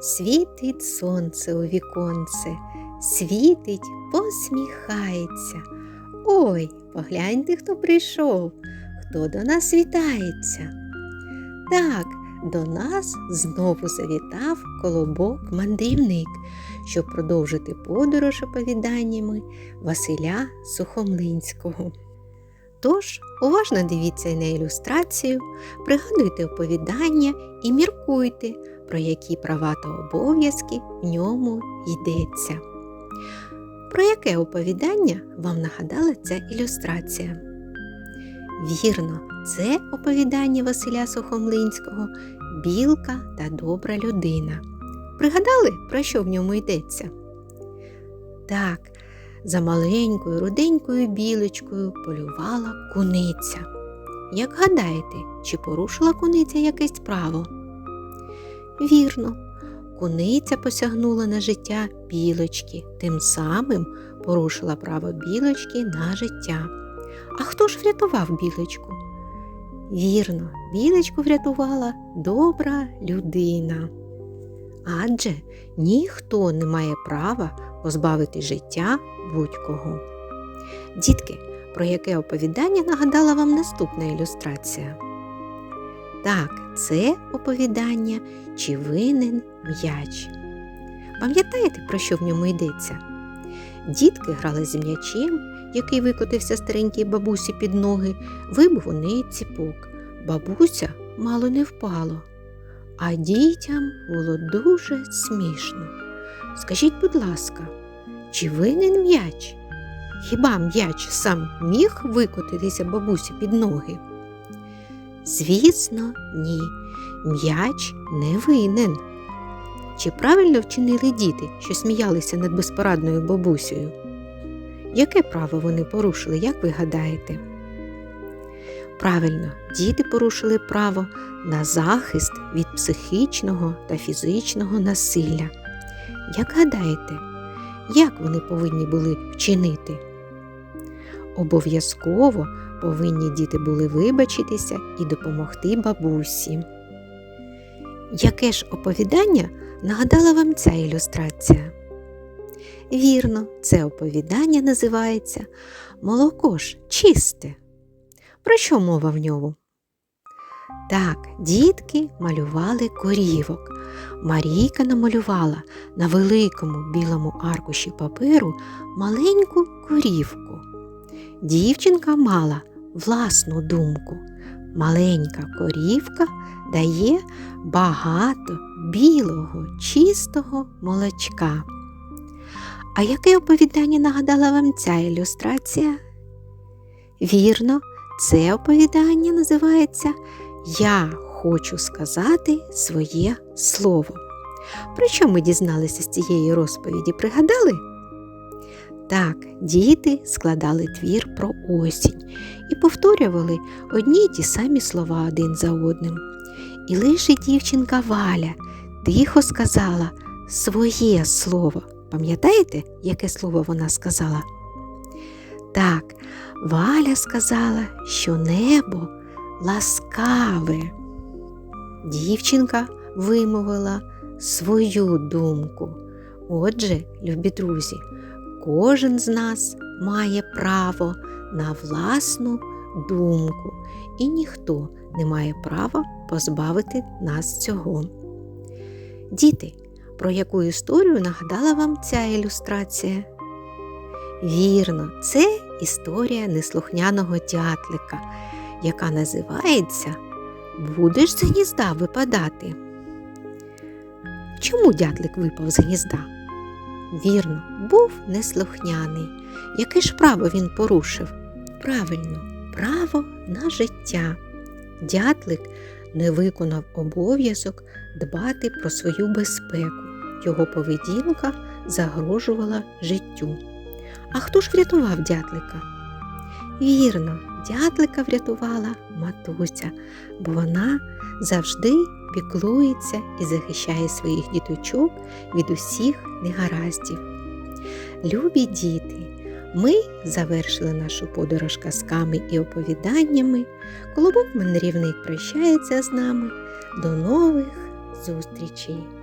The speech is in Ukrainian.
Світить сонце у віконце, світить, посміхається. Ой, погляньте, хто прийшов, хто до нас вітається. Так, до нас знову завітав колобок мандрівник, щоб продовжити подорож оповіданнями Василя Сухомлинського. Тож уважно дивіться на ілюстрацію, пригадуйте оповідання і міркуйте, про які права та обов'язки в ньому йдеться. Про яке оповідання вам нагадала ця ілюстрація? Вірно, це оповідання Василя Сухомлинського Білка та добра людина. Пригадали, про що в ньому йдеться? Так, за маленькою руденькою білочкою полювала куниця. Як гадаєте, чи порушила куниця якесь право? Вірно, куниця посягнула на життя білочки, тим самим порушила право білочки на життя. А хто ж врятував білочку? Вірно, білочку врятувала добра людина. Адже ніхто не має права позбавити життя будь-кого. Дітки, про яке оповідання нагадала вам наступна ілюстрація? Так, це оповідання чи винен м'яч. Пам'ятаєте, про що в ньому йдеться? Дітки грали з м'ячем, який викотився старенькій бабусі під ноги, вибив у неї ціпок. Бабуся мало не впало. А дітям було дуже смішно. Скажіть, будь ласка, чи винен м'яч? Хіба м'яч сам міг викотитися бабусі під ноги? Звісно, ні. М'яч не винен. Чи правильно вчинили діти, що сміялися над безпорадною бабусею? Яке право вони порушили, як ви гадаєте? Правильно, діти порушили право на захист від психічного та фізичного насилля. Як гадаєте, як вони повинні були вчинити? Обов'язково повинні діти були вибачитися і допомогти бабусі. Яке ж оповідання нагадала вам ця ілюстрація? Вірно, це оповідання називається Молоко ж чисте. Про що мова в ньому? Так, дітки малювали корівок. Марійка намалювала на великому білому аркуші паперу маленьку корівку. Дівчинка мала власну думку. Маленька корівка дає багато білого, чистого молочка. А яке оповідання нагадала вам ця ілюстрація? Вірно, це оповідання називається Я хочу сказати своє слово. Про що ми дізналися з цієї розповіді? Пригадали? Так, діти складали твір про осінь і повторювали одні й ті самі слова один за одним. І лише дівчинка Валя тихо сказала своє слово. Пам'ятаєте, яке слово вона сказала? Так, Валя сказала, що небо ласкаве. Дівчинка вимовила свою думку. Отже, любі друзі, кожен з нас має право на власну думку, і ніхто не має права позбавити нас цього. Діти, про яку історію нагадала вам ця ілюстрація? Вірно, це історія неслухняного дятлика, яка називається Будеш з гнізда випадати. Чому дятлик випав з гнізда? Вірно, був неслухняний. Яке ж право він порушив? Правильно, право на життя. Дятлик не виконав обов'язок дбати про свою безпеку. Його поведінка загрожувала життю. А хто ж врятував дятлика? Вірно, дятлика врятувала матуся, бо вона завжди піклується і захищає своїх діточок від усіх негараздів. Любі діти, Ми завершили нашу подорож казками і оповіданнями. Колобок мандрівник прощається з нами. До нових зустрічей!